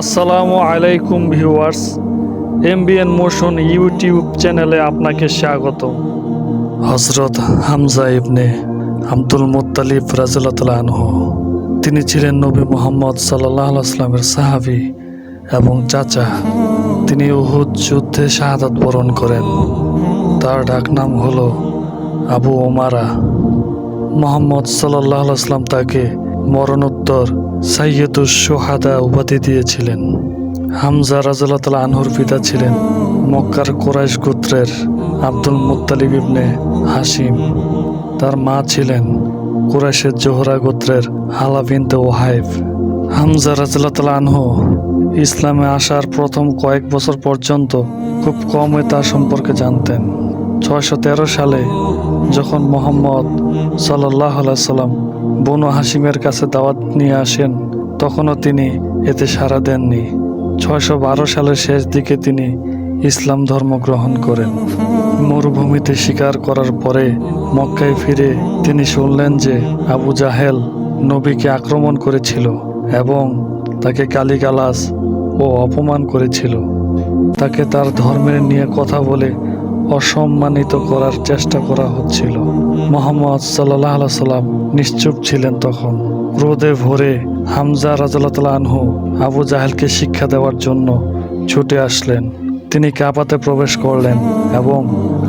আসসালামু আলাইকুম viewers, MBN motion YouTube চ্যানেলে আপনাকে স্বাগত হজরত হামজা ইবনে আব্দুল মুত্তালিব রাজুল্লাহ তিনি ছিলেন নবী মোহাম্মদ সাল্লাহ আসলামের সাহাবি এবং চাচা। তিনি উহুদ যুদ্ধে শাহাদাত বরণ করেন। তার ডাকনাম হল আবু ওমারা মোহাম্মদ সাল্লাহ আসলাম তাকে মরণোত্তর সাইয়দুস সোহাদা উপাধি দিয়েছিলেন। হামজা রাজাল্লাহ আনহুর পিতা ছিলেন মক্কার কোরাইশ গোত্রের আব্দুল মুত্তালিব ইবনে হাসিম তার মা ছিলেন কোরাইশের জোহরা গোত্রের হালা বিনতে ওহাইফ হামজা রাজাল্লাহ আনহু ইসলামে আসার প্রথম কয়েক বছর পর্যন্ত খুব কমই তার সম্পর্কে জানতেন। ছয়শো তেরো সালে যখন মোহাম্মদ সাল্লাহ সাল্লাম বনু হাসিমের কাছে দাওয়াত নিয়ে আসেন, তখনও তিনি এতে সাড়া দেননি। ছয়শো বারো সালের শেষ দিকে তিনি ইসলাম ধর্ম গ্রহণ করেন। মরুভূমিতে শিকার করার পরে মক্কায় ফিরে তিনি শুনলেন যে আবু জাহেল নবীকে আক্রমণ করেছিল এবং তাকে গালিগালাজ ও অপমান করেছিল। তাকে তার ধর্মের নিয়ে কথা বলে অসম্মানিত করার চেষ্টা করা হচ্ছিল। মোহাম্মদ সাল্লাহ সাল্লাম নিশ্চুপ ছিলেন তখন। ক্রোধে ভরে হামজা রাজাল্লাহ আনহু আবু জাহেলকে শিক্ষা দেওয়ার জন্য ছুটে আসলেন। তিনি কাপাতে প্রবেশ করলেন এবং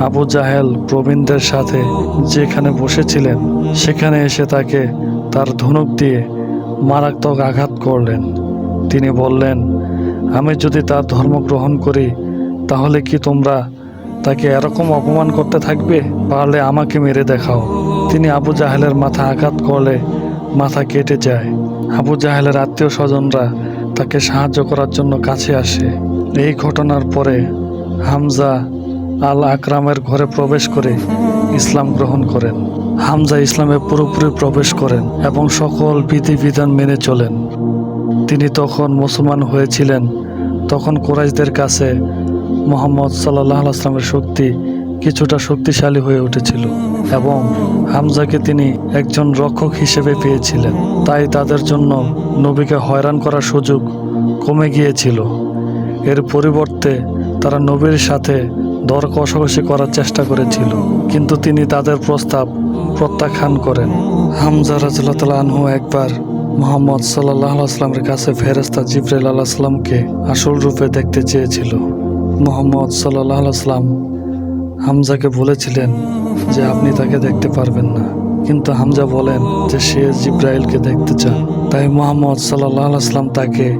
আবু জাহেল প্রবীণদের সাথে যেখানে বসেছিলেন, সেখানে এসে তাকে তার ধনুক দিয়ে মারাত্মক আঘাত করলেন। তিনি বললেন, আমি যদি তার ধর্ম গ্রহণ করি, তাহলে কি তোমরা তাকে এরকম অপমান করতে থাকবে, পারলে আমাকে মেরে দেখাও। তিনি আবু জাহেলের মাথা আঘাত করলে মাথা কেটে যায়। আবু জাহেলের আত্মীয় স্বজনরা তাকে সাহায্য করার জন্য কাছে আসে। এই ঘটনার পরে হামজা আল আকরামের ঘরে প্রবেশ করে ইসলাম গ্রহণ করেন। হামজা ইসলামে পুরোপুরি প্রবেশ করেন এবং সকল বিধিবিধান মেনে চলেন। তিনি তখন মুসলমান হয়েছিলেন। তখন কোরাইশদের কাছে মোহাম্মদ সাল্লাহ আসলামের শক্তি কিছুটা শক্তিশালী হয়ে উঠেছিল এবং হামজাকে তিনি একজন রক্ষক হিসেবে পেয়েছিলেন। তাই তাদের জন্য নবীকে হয়রান করার সুযোগ কমে গিয়েছিল। এর পরিবর্তে তারা নবীর সাথে দর কষাকষি করার চেষ্টা করেছিল, কিন্তু তিনি তাদের প্রস্তাব প্রত্যাখ্যান করেন। হামজা রাজুল্লাহ আনহু একবার মোহাম্মদ সাল্লাহ আসলামের কাছে ফেরেস্তা জিব্রাইল আল্লাহ আসলামকে আসল রূপে দেখতে চেয়েছিল। মোহাম্মদ সাল্লাহ আসলাম হামজাকে বলেছিলেন যে আপনি তাকে দেখতে পারবেন না। কিন্তু হামজা বলেন যে সে জিব্রাইলকে দেখতে চান তাই মোহাম্মদ সাল্লাহ আসলাম তাকে,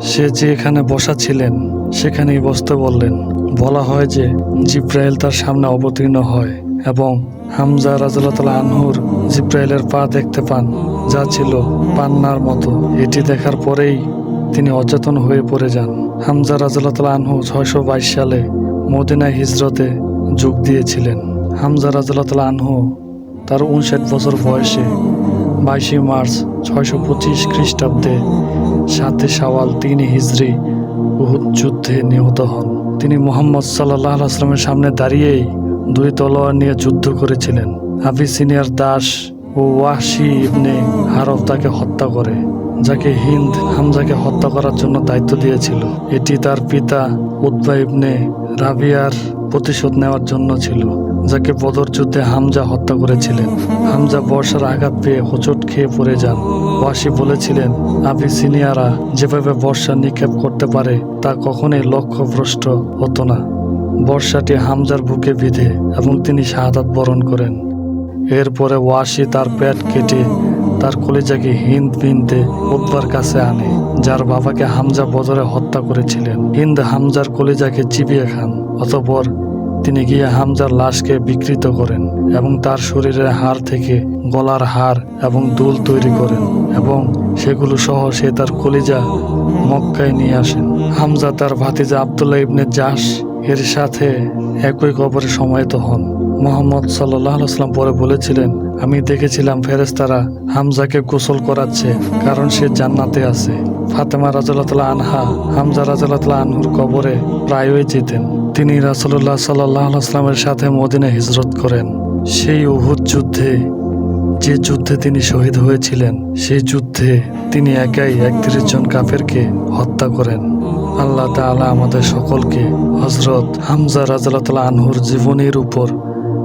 সে যে এখানে বসা ছিলেন, সেখানেই বসতে বললেন। বলা হয় যে জিব্রাইল তার সামনে অবতীর্ণ হয় এবং হামজা রাজুল্লাহ আনহুর জিব্রাইলের পা দেখতে পান। যা ছিল পান্নার মতো। এটি দেখার পরেই তিনি অচেতন হয়ে পড়ে যান। হামজা রাজুল্লাহ আনহু ছয়শো বাইশ সালে মদিনায় হিজরতে যোগ দিয়েছিলেন। হামজা রাজুল্লাহ আনহু তার উনষাট বছর বয়সে বাইশে মার্চ ছয়শো পঁচিশ খ্রিস্টাব্দে সাতে সাওয়াল তিন হিজড়ি উহুদ যুদ্ধে নিহত হন। তিনি মোহাম্মদ সাল্লাহ আসলামের সামনে দাঁড়িয়েই দুই তলোয়ার নিয়ে যুদ্ধ করেছিলেন। আবিসিনিয়ার দাস ও ওয়াহশি ইবনে হারফ তাকে হত্যা করে, যাকে হিন্দ হামজাকে হত্যা করার জন্য দায়িত্ব দিয়েছিল। এটি তার পিতা উদ্বা ইবনে রাবিয়ার প্রতিশোধ নেওয়ার জন্য ছিল, যাকে বদর যুদ্ধে হামজা হত্যা করেছিলেন। হামজা বর্ষার আঘাত পেয়ে হোঁচট খেয়ে পড়ে যান। ওয়াসি বলেছিলেন আবি সিনিয়ারা যেভাবে বর্ষা নিক্ষেপ করতে পারে, তা কখনোই লক্ষ্যভ্রষ্ট হতো না। বর্ষাটি হামজার বুকে বিঁধে এবং তিনি শাহাদাত বরণ করেন। এরপরে ওয়াসি তার পেট কেটে তার কলিজাকে হিন্দ বিনতে উদ্বার কাছে আনে, যার বাবাকে হামজা বদরে হত্যা করেছিলেন। হিন্দ হামজার কলিজাকে চিবিয়ে খান, অতপর তিনি গিয়ে হামজার লাশকে বিকৃত করেন এবং তার শরীরের হাড় থেকে গলার হাড় এবং দুল তৈরি করেন এবং সেগুলো সহ সে তার কলিজা মক্কায় নিয়ে আসেন। হামজা তার ভাতিজা আবদুল্লাহ ইবনে জাস এর সাথে একই কবরে সমাহিত হন। মোহাম্মদ সাল্লাহ আসলাম পরে বলেছিলেন, আমি দেখেছিলাম ফেরেস্তারা হামজাকে গোসল করাচ্ছে, কারণ সে জান্নাতে আছে। ফাতেমা রাজুল্লাহ আনহা, হামজা রাজুল্লাহ আনহুর কবরে প্রায়ই যেতেন। তিনি রাসুল্লাহ সাল্লাহ আসলামের সাথে মদিনে হিজরত করেন। সেই উহুদ যুদ্ধে, যে যুদ্ধে তিনি শহীদ হয়েছিলেন, সেই যুদ্ধে তিনি একাই একত্রিশ জন কাফেরকে হত্যা করেন। আল্লাহ তাআলা আমাদের সকলকে হজরত হামজা রাজাল্লাহ আনহুর জীবনীর উপর